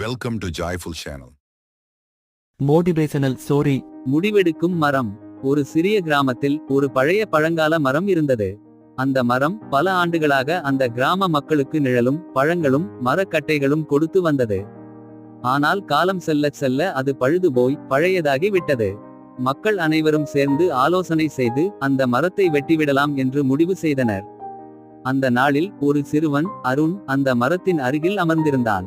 Welcome to joyful channel motivational story முடிவெடுக்கும் மரம். ஒரு சிறிய கிராமத்தில் ஒரு பழைய பழங்கால மரம் இருந்தது. அந்த மரம் பல ஆண்டுகளாக அந்த கிராம மக்களுக்கு நிழலும் பழங்களும் மரக்கட்டைகளும் கொடுத்து வந்தது. ஆனால் காலம் செல்ல செல்ல அது பழுது போய் பழையதாகி விட்டது. மக்கள் அனைவரும் சேர்ந்து ஆலோசனை செய்து அந்த மரத்தை வெட்டிவிடலாம் என்று முடிவு செய்தனர். அந்த நாளில் ஒரு சிறுவன் அருண் அந்த மரத்தின் அருகில் அமர்ந்திருந்தான்.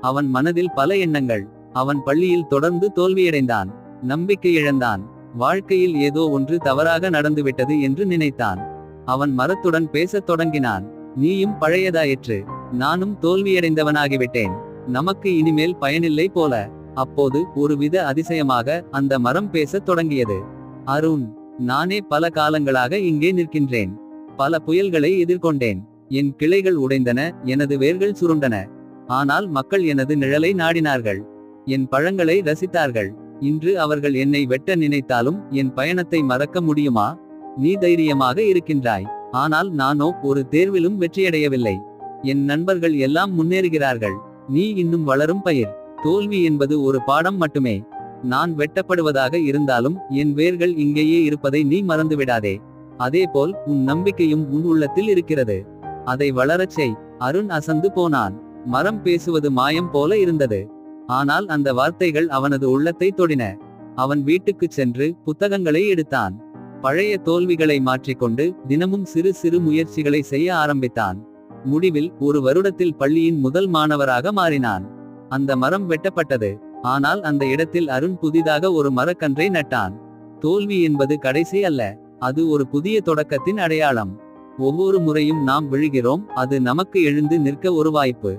அவன் மனதில் பல எண்ணங்கள். அவன் பள்ளியில் தொடர்ந்து தோல்வியடைந்தான். நம்பிக்கை இழந்தான். வாழ்க்கையில் ஏதோ ஒன்று தவறாக நடந்துவிட்டது என்று நினைத்தான். அவன் மரத்துடன் பேசத் தொடங்கினான். நீயும் பழையதாயிற்று. நானும் தோல்வியடைந்தவனாகிவிட்டேன். நமக்கு இனிமேல் பயனில்லை போல. அப்போது ஒருவித அதிசயமாக அந்த மரம் பேசத் தொடங்கியது. அருண் நானே பல காலங்களாக இங்கே நிற்கின்றேன். பல புயல்களை எதிர்கொண்டேன். என் கிளைகள் உடைந்தன. எனது வேர்கள் சுருண்டன. ஆனால் மக்கள் எனது நிழலை நாடினார்கள். என் பழங்களை ரசித்தார்கள். இன்று அவர்கள் என்னை வெட்ட நினைத்தாலும் என் பயணத்தை மறக்க முடியுமா? நீ தைரியமாக இருக்கின்றாய். ஆனால் நானோ ஒரு தேர்விலும் வெற்றியடையவில்லை. என் நண்பர்கள் எல்லாம் முன்னேறுகிறார்கள். நீ இன்னும் வளரும் பயிர். தோல்வி என்பது ஒரு பாடம் மட்டுமே. நான் வெட்டப்படுவதாக இருந்தாலும் என் வேர்கள் இங்கேயே இருப்பதை நீ மறந்துவிடாதே. அதேபோல் உன் நம்பிக்கையும் உன் உள்ளத்தில் இருக்கிறது. அதை வளரச் செய். அருண் அசந்து போனான். மரம் பேசுவது மாயம் போல இருந்தது. ஆனால் அந்த வார்த்தைகள் அவனது உள்ளத்தை தொடின. அவன் வீட்டுக்குச் சென்று புத்தகங்களை எடுத்தான். பழைய தோல்விகளை மாற்றிக்கொண்டு தினமும் சிறு சிறு முயற்சிகளை செய்ய ஆரம்பித்தான். முடிவில் ஒரு வருடத்தில் பள்ளியின் முதல் மாணவராக மாறினான். அந்த மரம் வெட்டப்பட்டது. ஆனால் அந்த இடத்தில் அருண் புதிதாக ஒரு மரக்கன்றை நட்டான். தோல்வி என்பது கடைசி அல்ல. அது ஒரு புதிய தொடக்கத்தின் அடையாளம். ஒவ்வொரு முறையும் நாம் விழுகிறோம். அது நமக்கு எழுந்து நிற்க ஒரு வாய்ப்பு.